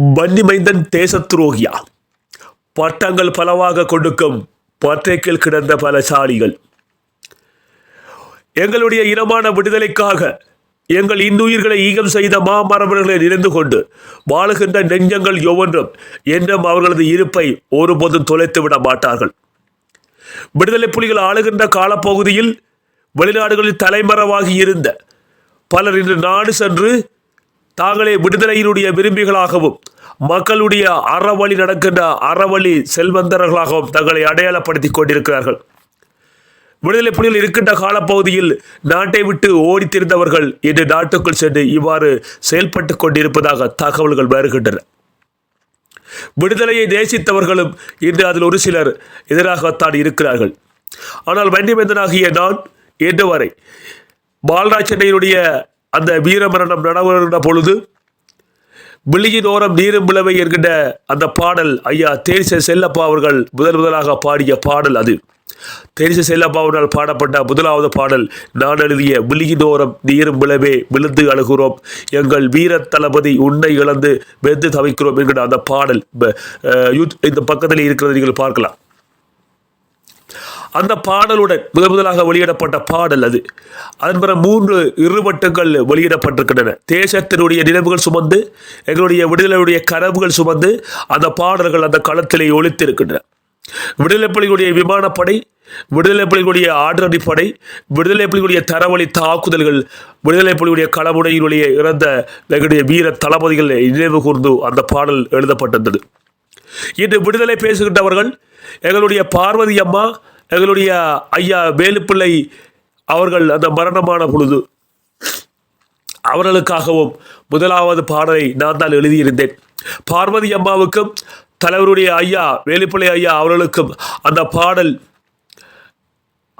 மன்னிமைந்தன் தேச துரோகியா பட்டங்கள் பலவாக கொடுக்கும் பற்றைக்கில் கிடந்த பல சாலிகள் எங்களுடைய இனமான விடுதலைக்காக எங்கள் இன்னுயிர்களை ஈகம் செய்த மாமரபர்களை நினைந்து கொண்டு வாழுகின்ற நெஞ்சங்கள் ஒவ்வொன்றும் என்றும் அவர்களது இருப்பை ஒருபோதும் தொலைத்து விட மாட்டார்கள். விடுதலை புலிகள் ஆளுகின்ற காலப்பகுதியில் வெளிநாடுகளில் தலைமறைவாகி இருந்த பலர் இன்று நாடு சென்று தாங்களே விடுதலையினுடைய விரும்பிகளாகவும் மக்களுடைய அறவழி நடக்கின்ற அறவழி செல்வந்தர்களாகவும் தங்களை அடையாளப்படுத்திக் கொண்டிருக்கிறார்கள். விடுதலை புலிகள் இருக்கின்ற காலப்பகுதியில் நாட்டை விட்டு ஓடித்திருந்தவர்கள் இன்று நாட்டுக்குள் சென்று இவ்வாறு செயல்பட்டு கொண்டிருப்பதாக தகவல்கள் வருகின்றன. விடுதலையை நேசித்தவர்களும் இன்று அதில் ஒரு சிலர் எதிராகத்தான் இருக்கிறார்கள். ஆனால் வண்டிமேந்தனாகிய நான் இன்று வரை பால்ராஜ் சென்னையினுடைய அந்த வீரமரணம் நடவுகின்ற பொழுது விழியின் ஓரம் நீரும் விளவை என்கின்ற அந்த பாடல் ஐயா தேரிச செல்லப்பா அவர்கள் முதல் முதலாக பாடிய பாடல் அது. தேரிச செல்லப்பா அவர்களால் பாடப்பட்ட முதலாவது பாடல் நான் எழுதிய விழியின் ஓரம் நீரும் விளவே விழுந்து அழுகிறோம் எங்கள் வீர தளபதி உன்னை இழந்து வெந்து தவிக்கிறோம் என்கிற அந்த பாடல் யூத் இந்த பக்கத்தில் இருக்கிறதை நீங்கள் பார்க்கலாம். அந்த பாடலுடன் முதல் முதலாக வெளியிடப்பட்ட பாடல் அது. அதன் பிற மூன்று இருவட்டங்கள் வெளியிடப்பட்டிருக்கின்றன. தேசத்தினுடைய நினைவுகள் சுமந்து எங்களுடைய விடுதலையுடைய கனவுகள் சுமந்து அந்த பாடல்கள் அந்த களத்திலே ஒழித்திருக்கின்றன விடுதலை புலிகளுடைய விமானப்படை விடுதலை புலிகளுடைய ஆடரடிப்படை விடுதலை புலிகளுடைய தரவழி தாக்குதல்கள் விடுதலை புலிகளுடைய களமுடையினுடைய இறந்த எங்களுடைய வீர தளபதிகள் நினைவு கூர்ந்து அந்த பாடல் எழுதப்பட்டிருந்தது. இன்று விடுதலை பேசுகின்றவர்கள் எங்களுடைய பார்வதி அம்மா எங்களுடைய ஐயா வேலுப்பிள்ளை அவர்கள் அந்த மரணமான பொழுது அவர்களுக்காகவும் முதலாவது பாடலை நான் தான் எழுதியிருந்தேன். பார்வதி அம்மாவுக்கும் தலைவருடைய ஐயா வேலுப்பிள்ளை ஐயா அவர்களுக்கும் அந்த பாடல்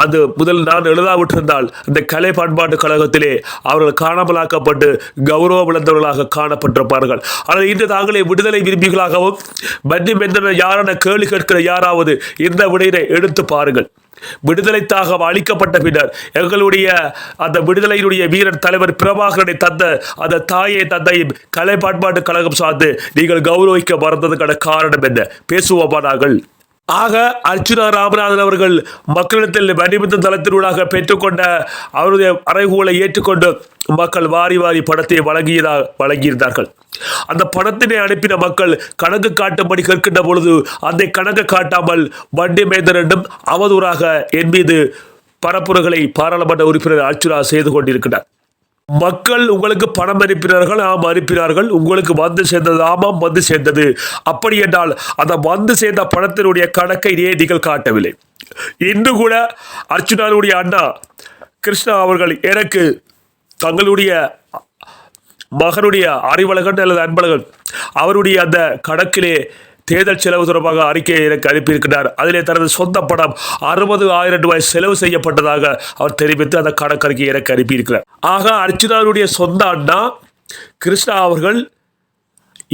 அது முதல் நான் எழுதாவிட்டிருந்தால் அந்த கலை பண்பாட்டு கழகத்திலே அவர்கள் காணாமலாக்கப்பட்டு கௌரவம் இழந்தவர்களாக காணப்பட்டிருப்பார்கள். ஆனால் இன்று தாங்களே விடுதலை விரும்பிகளாகவும் பன்னி மெந்தன யாரென கேள்வி கேட்கிற யாராவது இந்த விடையினை எடுத்து பாருங்கள். விடுதலை அளிக்கப்பட்ட பின்னர் எங்களுடைய அந்த விடுதலையினுடைய வீரர் தலைவர் பிரபாகரனை தந்த அந்த தாயை தந்தையும் கலை பண்பாட்டு கழகம் சார்ந்து நீங்கள் கௌரவிக்க மறந்ததுக்கான காரணம் என்ன? பேசுவோமா நாங்கள்? ஆக அர்ச்சுனா ராமநாதன் அவர்கள் மக்களிடத்தில் மணிபந்த தளத்தினூடாக பெற்றுக்கொண்ட அவருடைய அறைகூலை ஏற்றுக்கொண்டு மக்கள் வாரி வாரி பணத்தை வழங்கியதா வழங்கியிருந்தார்கள். அந்த பணத்தினை அனுப்பின மக்கள் கணக்கு காட்டும்படி கேட்கின்ற பொழுது அந்த கணக்கு காட்டாமல் வண்டி மேந்தனிடம் அவதூறாக என் மீது பரப்புரைகளை பாராளுமன்ற உறுப்பினர் அர்ச்சுனா செய்து கொண்டிருக்கிறார். மக்கள் உங்களுக்கு பணம் அனுப்பினார்கள் ஆம் அனுப்பினார்கள். உங்களுக்கு வந்து சேர்ந்தது ஆமாம் வந்து சேர்ந்தது. அப்படி என்றால் அந்த வந்து சேர்ந்த பணத்தினுடைய கணக்கை ஏன் நீங்கள் காட்டவில்லை. இன்று கூட அர்ச்சுனாவுடைய அண்ணா கிருஷ்ணா அவர்கள் எனக்கு தங்களுடைய மகனுடைய அறிவழகன் அல்லது அன்பழகன் அவருடைய அந்த கணக்கிலே தேர்தல் செலவு தொடர்பாக அறிக்கையை எனக்கு அனுப்பியிருக்கிறார். அதிலே தனது சொந்த படம் அறுபது ஆயிரம் ரூபாய் செலவு செய்யப்பட்டதாக அவர் தெரிவித்து அந்த கணக்கறிக்கை எனக்கு அனுப்பியிருக்கிறார். ஆக அர்ச்சுனாவுடைய சொந்த அண்ணா கிருஷ்ணா அவர்கள்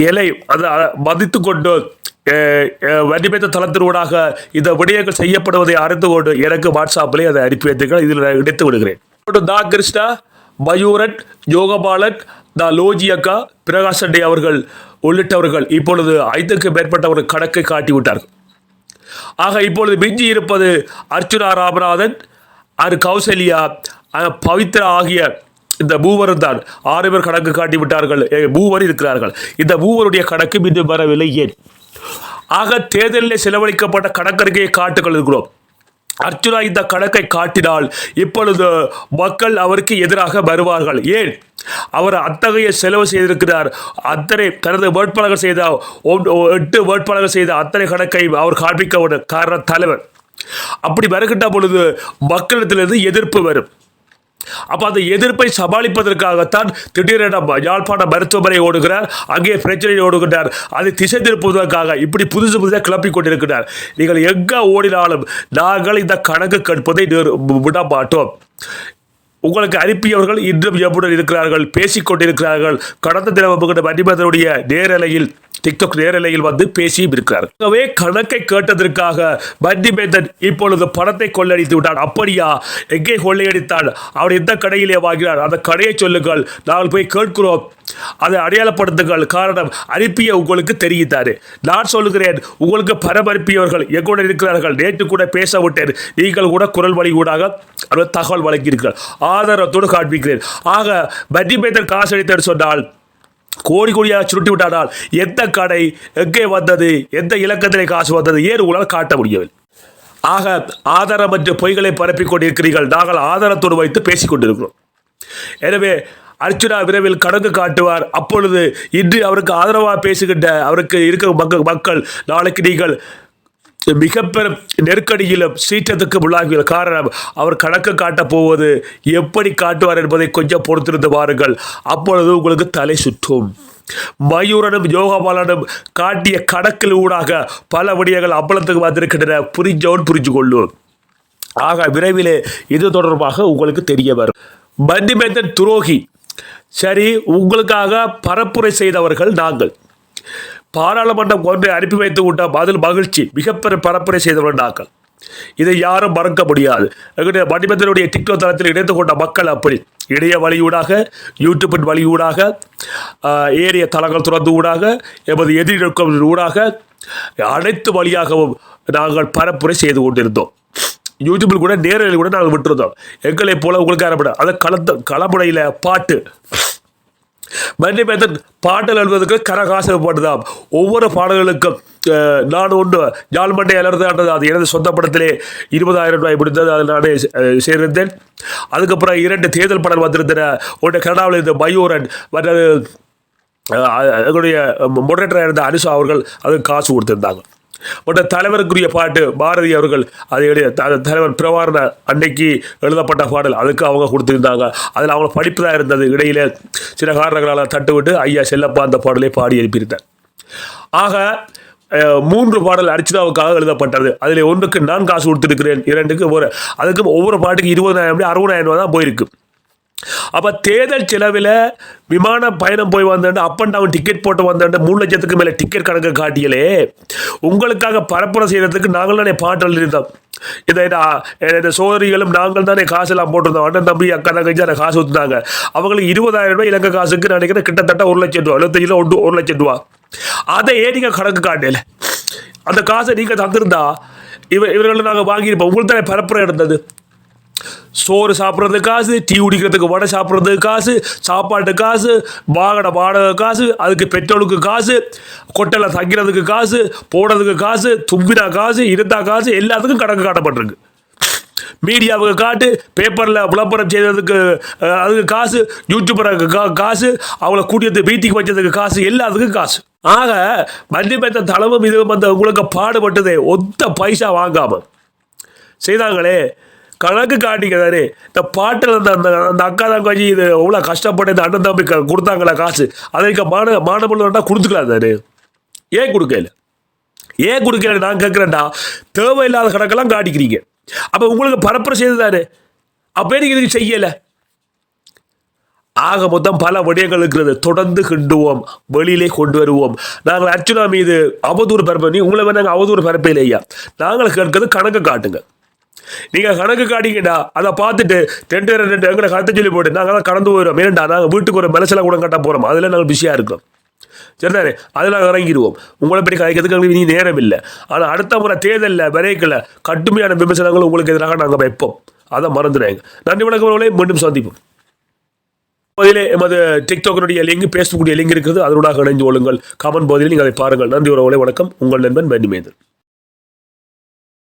எலை அதை மதித்து கொண்டு வண்டிமேத்த தளத்தினூடாக இந்த விடயங்கள் செய்யப்படுவதை அறிந்து கொண்டு எனக்கு வாட்ஸ்அப்பிலே அதை அனுப்பி வைத்தீர்கள் இதில் நான் இணைத்து விடுகிறேன். தா கிருஷ்ணா மயூரன் யோகபாலன் த லோஜியக்கா பிரகாஷ் அவர்கள் உள்ளிட்டவர்கள் இப்பொழுது ஐந்துக்கு மேற்பட்டவர்கள் கணக்கை காட்டிவிட்டார்கள். ஆக இப்பொழுது மிஞ்சி இருப்பது அர்ச்சுனா ராமநாதன் அது கௌசல்யா பவித்ரா ஆகிய இந்த மூவரும் தான். ஆறு பேர் கணக்கு காட்டி விட்டார்கள் மூவர் இருக்கிறார்கள். இந்த மூவருடைய கணக்கு இன்னும் வரவில்லை ஏன்? ஆக தேர்தலில் செலவழிக்கப்பட்ட கணக்கறிக்கையை காட்டுகள் இருக்கிறோம் அர்ச்சுனா இந்த கணக்கை காட்டினால் இப்பொழுது மக்கள் அவருக்கு எதிராக வருவார்கள். ஏன்? அவர் அத்தகைய செலவு செய்திருக்கிறார். அத்தனை தனது வேட்பாளர்கள் செய்த ஒன்- எட்டு வேட்பாளர்கள் செய்த அத்தனை கணக்கை அவர் காண்பிக்க காரண தலைவர். அப்படி வருகின்ற பொழுது மக்களிடத்திலிருந்து எதிர்ப்பு வரும். அப்போ அந்த எதிர்ப்பை சமாளிப்பதற்காகத்தான் திடீரென யாழ்ப்பாண மருத்துவமனை ஓடுகிறார். அங்கே பிரச்சனை ஓடுகின்றார். அதை திசை திருப்புவதற்காக இப்படி புதுசு புதுசாக கிளப்பிக் கொண்டிருக்கிறார். நீங்கள் எங்கே ஓடினாலும் நாங்கள் இந்த கணக்கு கற்பதை விட மாட்டோம். உங்களுக்கு அனுப்பியவர்கள் இன்றும் எம்முடன் இருக்கிறார்கள் பேசிக் கொண்டிருக்கிறார்கள். கடந்த தினம் மணிமந்தனுடைய நேரலையில் டிக்டாக் நேரலையில் வந்து பேசியும் இருக்கிறார். ஆகவே கணக்கை கேட்டதற்காக பண்டி மேத்தன் இப்பொழுது பணத்தை கொள்ளடித்து விட்டான். அப்படியா? எங்கே கொள்ளையடித்தான்? அவர் எந்த கடையிலே வாங்கினார்? அந்த கடையை சொல்லுங்கள். நாங்கள் போய் கேட்கிறோம். அதை அடையாளப்படுத்துங்கள். காரணம் அனுப்பிய உங்களுக்கு தெரிவித்தாரு நான் சொல்லுகிறேன் உங்களுக்கு பரமனுப்பியவர்கள் எங்குடன் இருக்கிறார்கள். நேற்று கூட பேச விட்டேன் நீங்கள் கூட குரல் வழி ஊடாக அவர் தகவல் வழங்கியிருக்கிறார். ஆதாரத்தோடு காண்பிக்கிறேன். ஆக பட்டி மேத்தன் காசு அளித்தார் சொன்னால் கோடி கோடியாக சுருட்டி விட்டானால் எந்த கடை எங்கே வந்தது எந்த இலக்கத்திலே காசு வந்தது ஏன் உங்களால் காட்ட முடியவில்லை? ஆக ஆதாரமற்ற பொய்களை பரப்பிக் கொண்டிருக்கிறீர்கள். நாங்கள் ஆதாரத்தோடு வைத்து பேசிக் கொண்டிருக்கிறோம். எனவே அர்ச்சுனா விரைவில் கணக்கு காட்டுவார். அப்பொழுது இன்று அவருக்கு ஆதரவாக பேசுகின்ற அவருக்கு இருக்க மக்கள் நாளைக்கு நீங்கள் மிகப்பெரும் நெருக்கடியிலும் சீற்றத்துக்கு உள்ளாகிய காரணம் அவர் கணக்கு காட்டப் போவது எப்படி காட்டுவார் என்பதை கொஞ்சம் பொறுத்திருந்து பாருங்கள் அப்பொழுது உங்களுக்கு தலை சுற்றும். மயூரனும் யோகபாலனும் காட்டிய கணக்கில் ஊடாக பல விடயங்கள் அம்பலத்துக்கு வந்திருக்கின்றன. புரிஞ்சோன் புரிஞ்சு கொள்ளும் ஆக விரைவிலே இது தொடர்பாக உங்களுக்கு தெரிய வரும். பந்திமேந்தன் துரோகி. சரி உங்களுக்காக பரப்புரை செய்தவர்கள் நாங்கள். பாராளுமன்றம் ஒன்றை அனுப்பி வைத்து விட்ட பதில் மகிழ்ச்சி மிகப்பெரிய பரப்புரை செய்தவர்கள் நாங்கள். இதை யாரும் மறக்க முடியாது. எங்களுடைய மணிமந்தனுடைய டிக்டாக் தளத்தில் இணைந்து கொண்ட மக்கள் அப்படி. இணைய வழியூடாக யூடியூப்பின் வழியூடாக ஏரிய தளங்கள் துறந்து ஊடாக எமது எதிர்க்கும் ஊடாக அனைத்து வழியாகவும் நாங்கள் பரப்புரை செய்து கொண்டிருந்தோம். யூடியூப்பில் கூட நேரில் கூட நாங்கள் விட்டுருந்தோம். எங்களைப் போல உங்களுக்கு ஆரம்பிட அதை கலந்த களமுனையில் பாட்டு. மன்னி மேத்தன் பாடல் எழுதுவதற்கு கரகாசப்படுதாம் ஒவ்வொரு பாடல்களுக்கும் நான் ஒன்று ஜால்மண்டை அலர்ந்தாண்டது அது எனது சொந்த படத்திலே இருபதாயிரம் ரூபாய் முடிந்தது அதில் நானே சேர்ந்தேன் அதுக்கப்புறம் இரண்டு தேர்தல் படம் வந்திருந்தன ஒன்று கனடாவில் இருந்த மயூரன் மற்றது எங்களுடைய மொடரேட்டராக இருந்த அனுஷா அவர்கள் அதுக்கு காசு கொடுத்திருந்தாங்க மற்ற தலைவருக்குரிய பாட்டு பாரதி அவர்கள் அதை எழுதிய த- தலைவர் பிரவாரண அன்னைக்கு எழுதப்பட்ட பாடல். அதுக்கு அவங்க கொடுத்துருந்தாங்க. அதில் அவங்க படிப்பதாக இருந்தது. இடையில சில காரணங்களால் தட்டுவிட்டு ஐயா செல்லப்பா அந்த பாடலை பாடி எழுப்பியிருந்தார். ஆக மூன்று பாடல் அர்ச்சனாவுக்காக எழுதப்பட்டது. அதில் ஒன்றுக்கு நான் காசு கொடுத்துருக்கிறேன் இரண்டுக்கு ஒரு. அதுக்கு ஒவ்வொரு பாட்டுக்கு இருபதாயிரம் அறுபதாயிரம் ரூபா தான் போயிருக்கு. அப்போ தேர்தல் செலவில் விமான பயணம் போய் வந்தேன் அப் அண்ட் டவுன் டிக்கெட் போட்டு வந்தேன் மூணு லட்சத்துக்கு மேலே டிக்கெட் கணக்கு காட்டியலே உங்களுக்காக பரப்புரை செய்கிறதுக்கு நாங்கள் தானே பாட்டு எழுதியிருந்தோம். இதை நான் சோதரிகளும் நாங்கள் தானே காசெல்லாம் போட்டிருந்தோம். அண்ணன் தம்பி அக்கா தங்கச்சி அந்த காசு ஊற்றுனாங்க அவங்களுக்கு இருபதாயிரம் ரூபாய் இலங்கை காசுக்கு நினைக்கிறேன் கிட்டத்தட்ட ஒரு லட்சம் ரூபா எழுபத்தஞ்சில் ஒன்று ஒரு லட்சம் ரூபா. அதை ஏன் நீங்கள் கணக்கு காட்டல. அந்த காசை நீங்கள் தந்திருந்தா இவ இவர்களை நாங்கள் வாங்கியிருப்போம். உங்களுக்கு தானே பரப்புரை இருந்தது சோறு சாப்பிட்றதுக்கு காசு டீ குடிக்கிறதுக்கு வடை சாப்பிட்றதுக்கு காசு சாப்பாட்டு காசு வாகன வாடகை காசு அதுக்கு பெட்ரோலுக்கு காசு கொட்டலை தங்கிறதுக்கு காசு போடுறதுக்கு காசு தும்பினா காசு இருந்தா காசு எல்லாத்துக்கும் கணக்கு காட்டப்பட்டிருக்கு. மீடியாவுக்கு காட்டு பேப்பரில் விளம்பரம் செய்ததுக்கு அதுக்கு காசு யூடியூபருக்கு கா காசு அவங்கள கூட்டியது மீட்டிங் வச்சதுக்கு காசு எல்லாத்துக்கும் காசு. ஆக மண்டி பெற்ற தலைமும் இதுவும் அந்த உங்களுக்கு பாடுபட்டதே ஒத்த பைசா வாங்காமல் செய்தாங்களே கணக்கு காட்டிக்கிறாரு. தானே இந்த பாட்டில் அந்த அந்த அந்த அக்கா தங்கச்சி இது எவ்வளோ கஷ்டப்பட்டு இந்த அண்ணன் தம்பி க- கொடுத்தாங்களா காசு? அதற்கு மாண மாணவர்கள்டா கொடுத்துக்கலாம் தானே. ஏன் கொடுக்கல? ஏன் கொடுக்கல நான் கேட்குறேன்டா தேவையில்லாத கணக்கெல்லாம் காட்டிக்கிறீங்க. அப்போ உங்களுக்கு பரப்புரை செய்து தானே அப்போ நீங்கள் இதுக்கு செய்யலை? ஆக மொத்தம் பல விடயங்கள் இருக்கிறது. தொடர்ந்து கிண்டுவோம். வெளியிலே கொண்டு வருவோம். நாங்கள் அர்ச்சுனா மீது அவதூறு பரப்பி உங்களை நாங்கள் அவதூறு பரப்பையில் ஐயா. நாங்கள் கேட்கறது கணக்கு காட்டுங்க. நீங்கள் கணக்கு காட்டிங்கடா அதை பார்த்துட்டு ரெண்டு ரெண்டு எங்களை கட்ட சொல்லி போட்டு நாங்கள் தான் கடந்து போயிடுவோம் ஏன்டா நாங்கள் வீட்டுக்கு ஒரு மெலசில கூட கட்ட போகிறோம் அதில் நாங்கள் பிஸியாக இருக்கோம் சரிதானே? அதில் நாங்கள் இறங்கிடுவோம். உங்களை பற்றி கதைக்கிறதுக்கு எங்களுக்கு இனி நேரம் இல்லை. ஆனால் அடுத்த முறை தேர்தலில் விரைக்கல கடுமையான விமர்சனங்கள் உங்களுக்கு எதிராக நாங்கள் வைப்போம். அதை மறந்துடுறாங்க நன்றி வணக்கம் உறவுகளே. மீண்டும் சந்திப்போம். பதிலே எமது டிக்டாக்கினுடைய லிங்க் பேசக்கூடிய லிங்க் இருக்குது. அதனூடாக இணைந்து கொள்ளுங்கள். கமெண்ட் பகுதியில் நீங்கள் அதை பாருங்கள். நன்றி உறவுகளை. வணக்கம். உங்கள் நண்பன் பென்னிமேந்தன்